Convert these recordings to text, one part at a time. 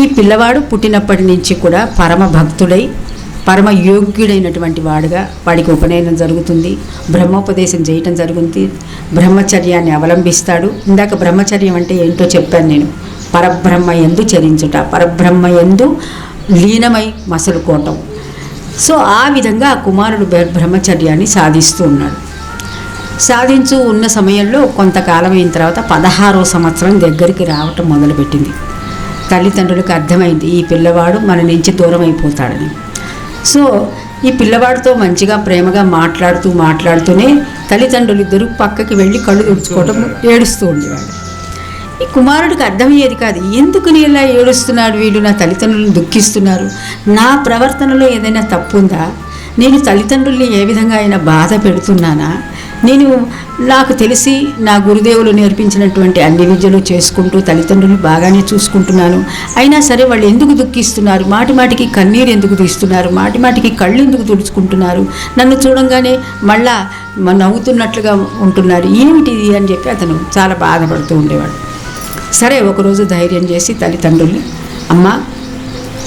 ఈ పిల్లవాడు పుట్టినప్పటి నుంచి కూడా పరమ భక్తుడై పరమ యోగ్యుడైనటువంటి వాడుగా వాడికి ఉపనయనం జరుగుతుంది బ్రహ్మోపదేశం చేయటం జరుగుతుంది బ్రహ్మచర్యాన్ని అవలంబిస్తాడు. ఇందాక బ్రహ్మచర్యం అంటే ఏంటో చెప్పాను నేను. పరబ్రహ్మ ఎందు చరించుట పరబ్రహ్మ ఎందు లీనమై మసలుకోవటం. సో ఆ విధంగా ఆ కుమారుడు బ్రహ్మచర్యాన్ని సాధిస్తూ ఉన్నాడు. సాధించు ఉన్న సమయంలో కొంతకాలం అయిన తర్వాత పదహారో సంవత్సరం దగ్గరికి రావటం మొదలుపెట్టింది. తల్లిదండ్రులకు అర్థమైంది ఈ పిల్లవాడు మన నుంచి దూరం అయిపోతాడని సో ఈ పిల్లవాడితో మంచిగా ప్రేమగా మాట్లాడుతూ మాట్లాడుతూనే తల్లిదండ్రులు ఇద్దరు పక్కకి వెళ్ళి కళ్ళు తుడుచుకోవడం ఏడుస్తూ ఉండేవాడు ఈ కుమారుడికి అర్థమయ్యేది కాదు ఎందుకు నీ ఇలా ఏడుస్తున్నాడు వీళ్ళు నా తల్లిదండ్రులను దుఃఖిస్తున్నారు. నా ప్రవర్తనలో ఏదైనా తప్పు ఉందా నేను తల్లిదండ్రుల్ని ఏ విధంగా అయినా బాధ పెడుతున్నానా? నేను నాకు తెలిసి నా గురుదేవులు నేర్పించినటువంటి అన్ని విద్యలు చేసుకుంటూ తల్లిదండ్రులు బాగానే చూసుకుంటున్నాను. అయినా సరే వాళ్ళు ఎందుకు దుఃఖిస్తున్నారు? మాటి మాటికి కన్నీరు ఎందుకు తీస్తున్నారు? మాటి మాటికి కళ్ళు ఎందుకు తుడుచుకుంటున్నారు? నన్ను చూడంగానే మళ్ళా నవ్వుతున్నట్లుగా ఉంటున్నారు. ఏమిటిది అని చెప్పి అతను చాలా బాధపడుతూ ఉండేవాడు. సరే ఒకరోజు ధైర్యం చేసి తల్లిదండ్రుల్ని అమ్మ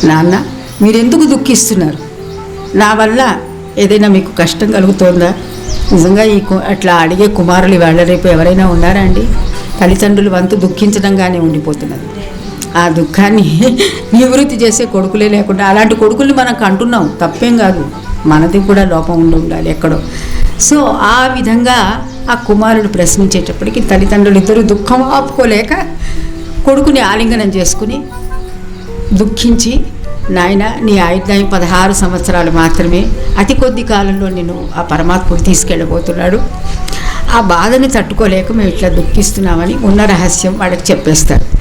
నాన్న మీరెందుకు దుఃఖిస్తున్నారు? నా వల్ల ఏదైనా మీకు కష్టం కలుగుతోందా? నిజంగా ఈ కు- అట్లా అడిగే కుమారులు వాళ్ళ రేపు ఎవరైనా ఉన్నారా అండి? తల్లిదండ్రులు వంతు దుఃఖించడంగానే ఉండిపోతున్నది. ఆ దుఃఖాన్ని నివృత్తి చేసే కొడుకులే లేకుండా అలాంటి కొడుకుల్ని మనం కంటున్నాం. తప్పేం కాదు. మనది కూడా లోపం ఉండి ఉండాలి ఎక్కడో. సో ఆ విధంగా ఆ కుమారుడు ప్రశ్నించేటప్పటికి తల్లిదండ్రులు ఇద్దరు దుఃఖం ఆపుకోలేక కొడుకుని ఆలింగనం చేసుకుని దుఃఖించి నాయన నీ ఆయుర్దాయం పదహారు సంవత్సరాలు మాత్రమే. అతి కొద్ది కాలంలో నేను ఆ పరమాత్మకు తీసుకెళ్ళబోతున్నాడు. ఆ బాధని తట్టుకోలేక మేము ఇట్లా దుఃఖిస్తున్నామని ఉన్న రహస్యం వాళ్ళకి చెప్పేస్తారు